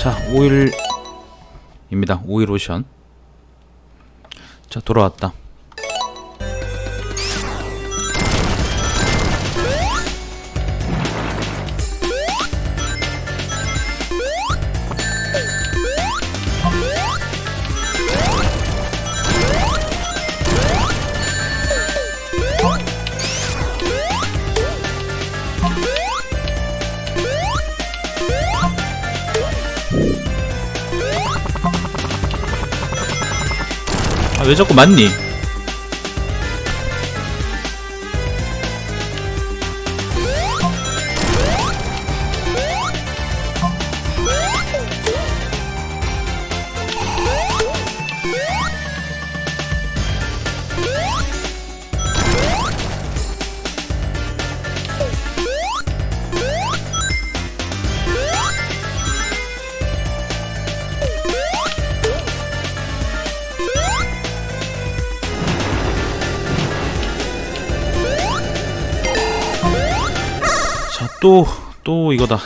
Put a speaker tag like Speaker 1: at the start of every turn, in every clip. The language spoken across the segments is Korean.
Speaker 1: 자, 오일입니다. 오일 오션. 자, 돌아왔다. 왜 자꾸 맞니? 또, 또 이거다.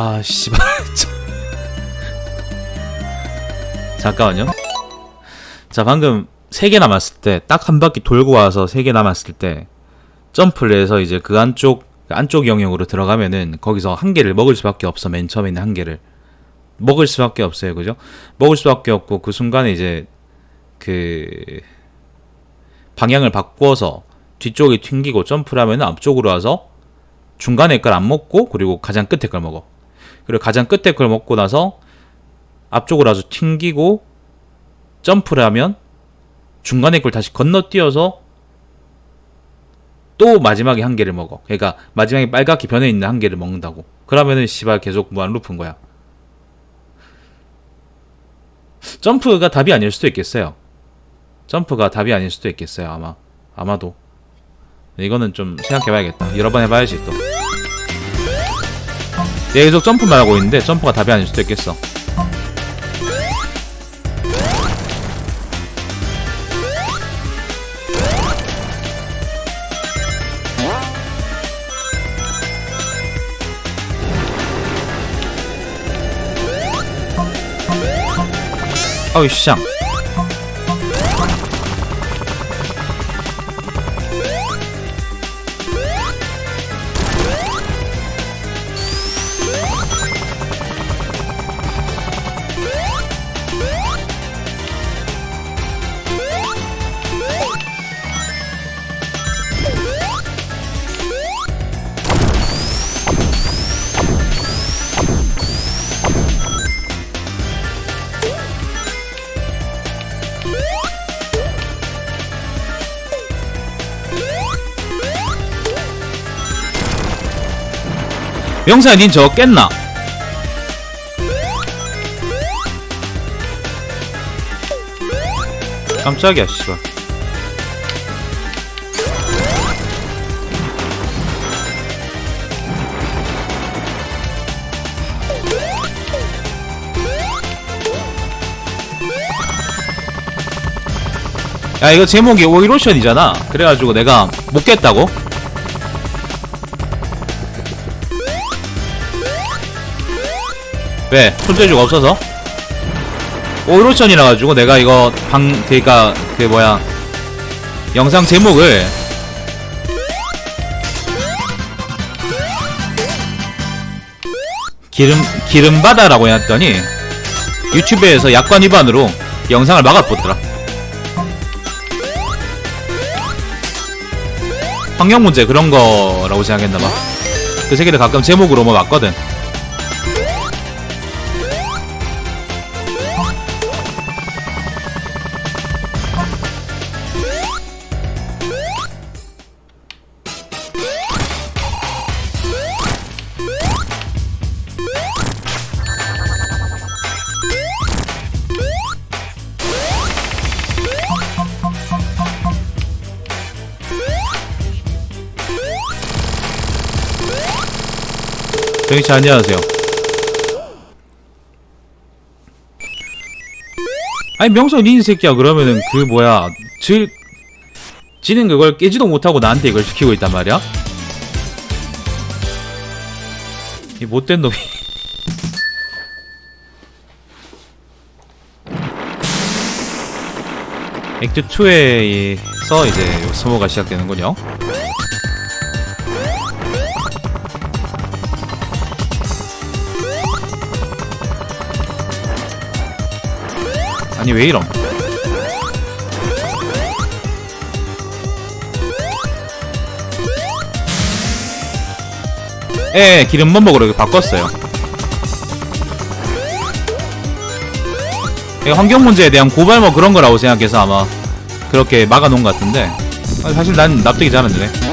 Speaker 1: 아, 씨발. 참. 잠깐만요. 자, 방금 3개 남았을 때, 딱 한 바퀴 돌고 와서 3개 남았을 때, 점프를 해서 이제 그 안쪽, 그 안쪽 영역으로 들어가면은, 거기서 한 개를 먹을 수밖에 없어. 맨 처음에 있는 한 개를. 먹을 수밖에 없어요. 그죠? 먹을 수밖에 없고, 그 순간에 이제, 그, 방향을 바꿔서 뒤쪽에 튕기고 점프를 하면 앞쪽으로 와서 중간에 걸 안 먹고, 그리고 가장 끝에 걸 먹어. 그리고 가장 끝에 걸 먹고 나서 앞쪽으로 아주 튕기고 점프를 하면 중간에 걸 다시 건너뛰어서 또 마지막에 한 개를 먹어. 그러니까 마지막에 빨갛게 변해 있는 한 개를 먹는다고. 그러면은 씨발 계속 무한 루프인 거야. 점프가 답이 아닐 수도 있겠어요. 점프가 답이 아닐 수도 있겠어요. 아마 아마도 이거는 좀 생각해봐야겠다. 여러 번 해봐야지 또. 얘 계속 점프만 하고 있는데 점프가 답이 아닐 수도 있겠어. 아우 명사야 닌 저거 깼나? 깜짝이야 씨발 야 이거 제목이 오이로션이잖아 그래가지고 내가 못 깼다고? 왜? 손재주가 없어서? 오로천이라 가지고 내가 이거 방 그니까 그 뭐야 영상 제목을 기름 기름바다라고 해놨더니 유튜브에서 약관 위반으로 영상을 막아보더라. 환경 문제 그런 거라고 생각했나봐. 그 새끼들 가끔 제목으로 뭐 맞거든. 정희씨 안녕하세요. 아니 명성 니인 새끼야 그러면은 그 뭐야 질 지는 그걸 깨지도 못하고 나한테 이걸 시키고 있단 말이야? 이 못된 놈이 액트 2에서 이제 요 소모가 시작되는군요. 아니 왜 이럼? 예, 기름 범벅으로 바꿨어요. 환경 문제에 대한 고발 뭐 그런 거라고 생각해서 아마 그렇게 막아놓은 것 같은데 아, 사실 난 납득이 잘 안 되네.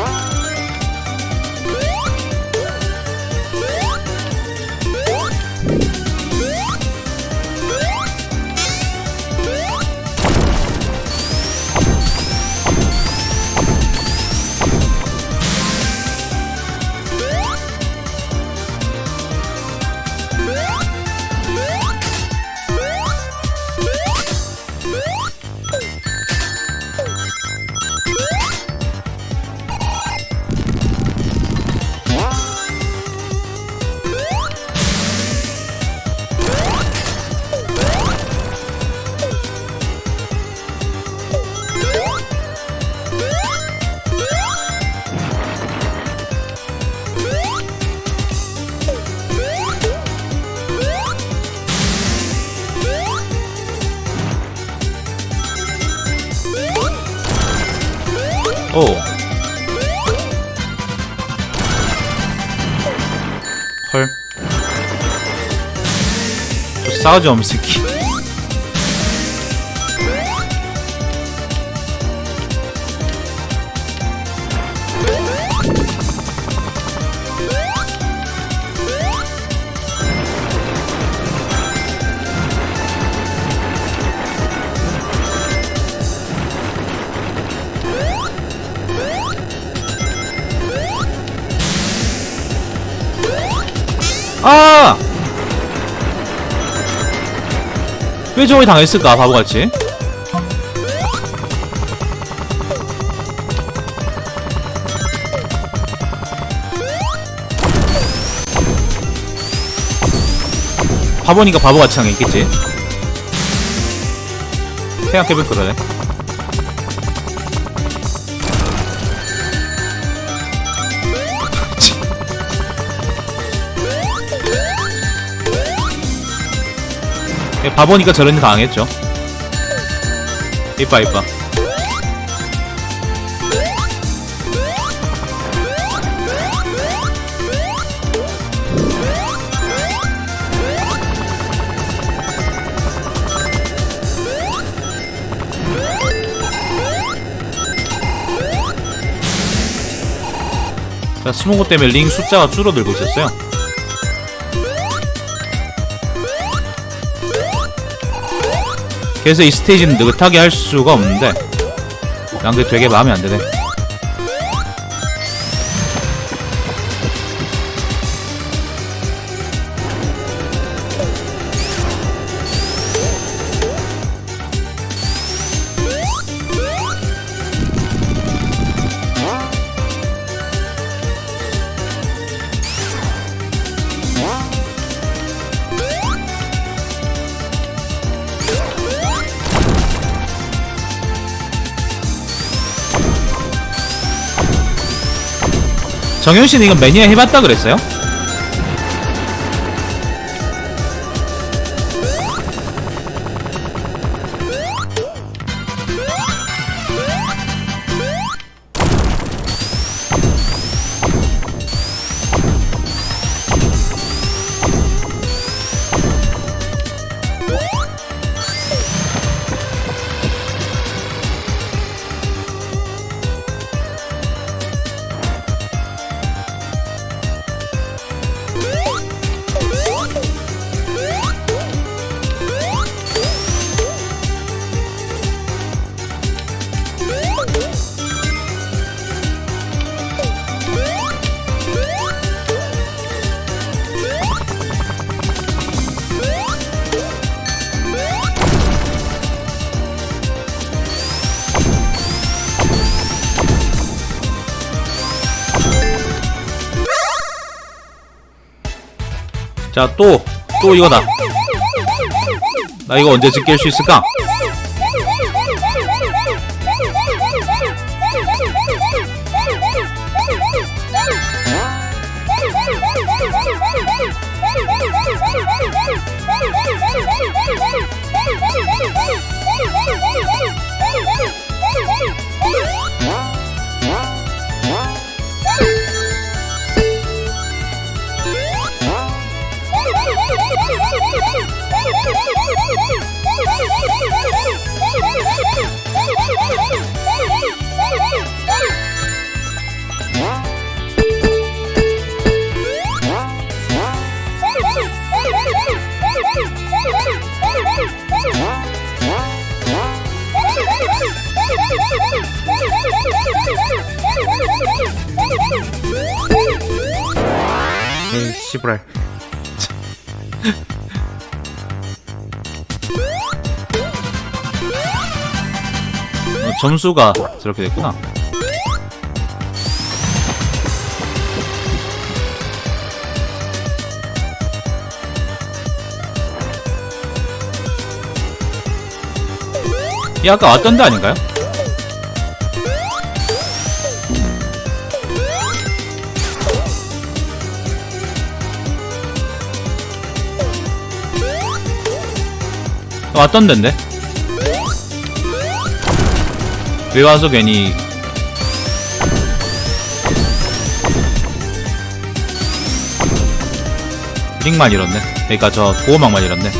Speaker 1: 싸가지 없는 새끼. 아! 왜 저걸 당했을까, 바보같이? 바보니까 바보같이 당했겠지. 생각해볼 그러네. 예, 바보니까 저런 일 당하겠죠. 이빠 이빠. 자, 스모고 때문에 링 숫자가 줄어들고 있었어요. 그래서 이 스테이지는 느긋하게 할 수가 없는데 난 그게 되게 마음에 안 드네 정현 씨는 이건 매니아 해봤다 그랬어요? 자, 또, 또 이거다. 나 이거 언제쯤 깰 수 있을까? 에이, 씨부랄. 어, 점수가 저렇게 됐구나. 이 아까 왔던 데 아닌가요? 왔던 데인데? 왜 와서 괜히? 링만 잃었네. 그러니까 저 보호막만 잃었네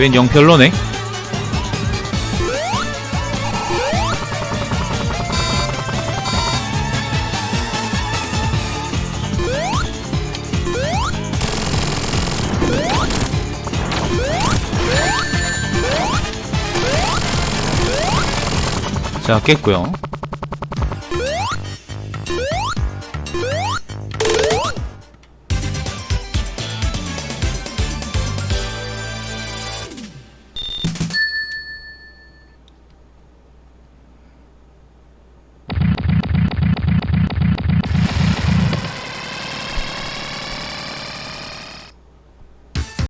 Speaker 1: 웬 영별로네? 자 깼고요